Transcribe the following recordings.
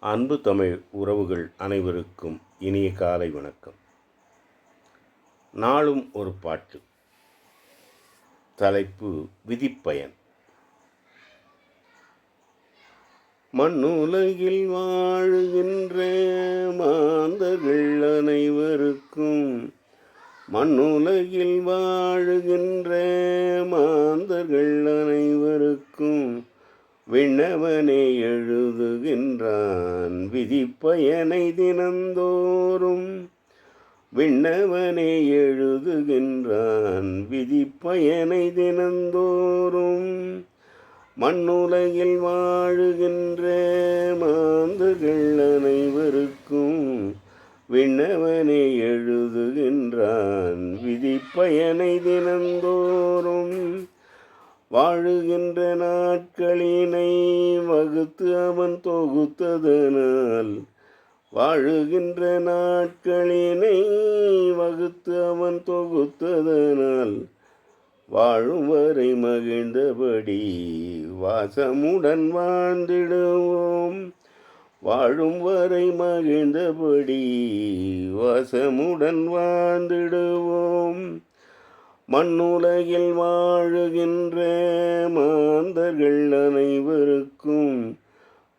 அன்பு தமிழ் உறவுகள் அனைவருக்கும் இனிய காலை வணக்கம். நாளும் ஒரு பாட்டு. தலைப்பு விதிப்பயன். மண்ணுலகில் வாழுகின்ற மாந்தர்கள் அனைவருக்கும் மண்ணுலகில் வாழுகின்ற மாந்தர்கள் அனைவருக்கும் விண்ணவனே எழுது விதிப்பயனை தினந்தோறும் விண்ணவனை எழுதுகின்றான். விதிப்பயனை தினந்தோறும் மண்ணுலகில் வாழுகின்ற மாந்துகள் அனைவருக்கும் விண்ணவனை எழுதுகின்றான். விதிப்பயனை தினந்தோறும் வாழுகின்ற நாட்களினை வகுத்து அவன் தொகுத்ததனால் வாழுகின்ற நாட்களினை வகுத்து அவன் தொகுத்ததனால் வாழும் வரை மகிழ்ந்தபடி வாசமுடன் வாழ்ந்திடுவோம். வாழும் வரை மகிழ்ந்தபடி வாசமுடன் வாழ்ந்திடுவோம். மண்ணுலகில் வாழுகின்ற மாந்தர்கள் அனைவருக்கும்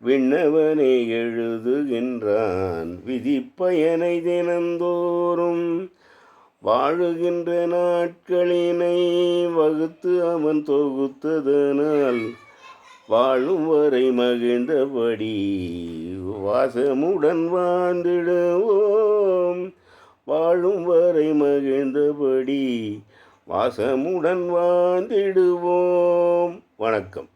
விண்ணவனை எழுதுகின்றான் விதிப்பயனை தினந்தோறும். வாழுகின்ற நாட்களினை வகுத்து அவன் தொகுத்ததனால் வாழும் வரை மகிழ்ந்தபடி வாசமுடன் வாழ்ந்திடுவோம். வாழும் வரை மகிழ்ந்தபடி வாசமுடன் வாழ்ந்திடுவோம். வணக்கம்.